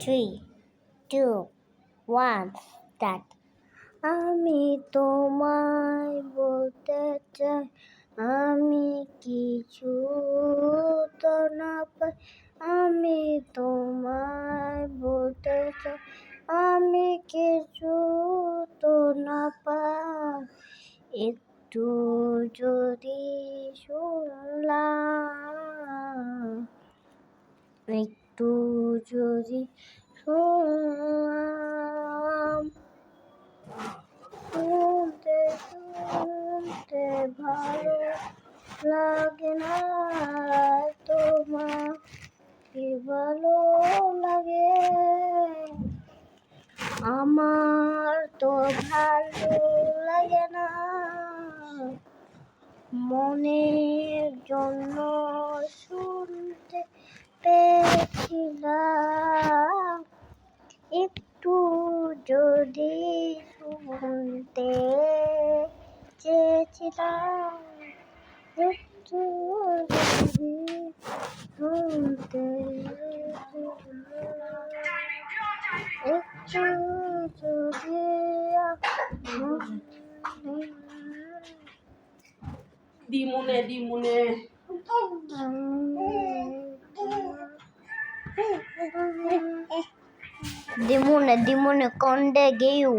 three, two, one, start. আমি তোমায় বলতে চাই আমি কিছু তো না পাই আমি তোমায় বলতে চাই আমি কিছু তো না পাই একটু যদি শুনলাম শুনলাম, শুনতে শুনতে ভালো লাগে না, তোমার কি ভালো লাগে? আমার তো ভালো লাগে না, মনের জন্য শুনতে পেয়েছিলাম একটু যদি শুনতে চেয়েছিলাম একটু যদি শুনতে একটু যদি দিমুনে দিমুনে। দিমুনে দিমুনে কন্ডে গেউ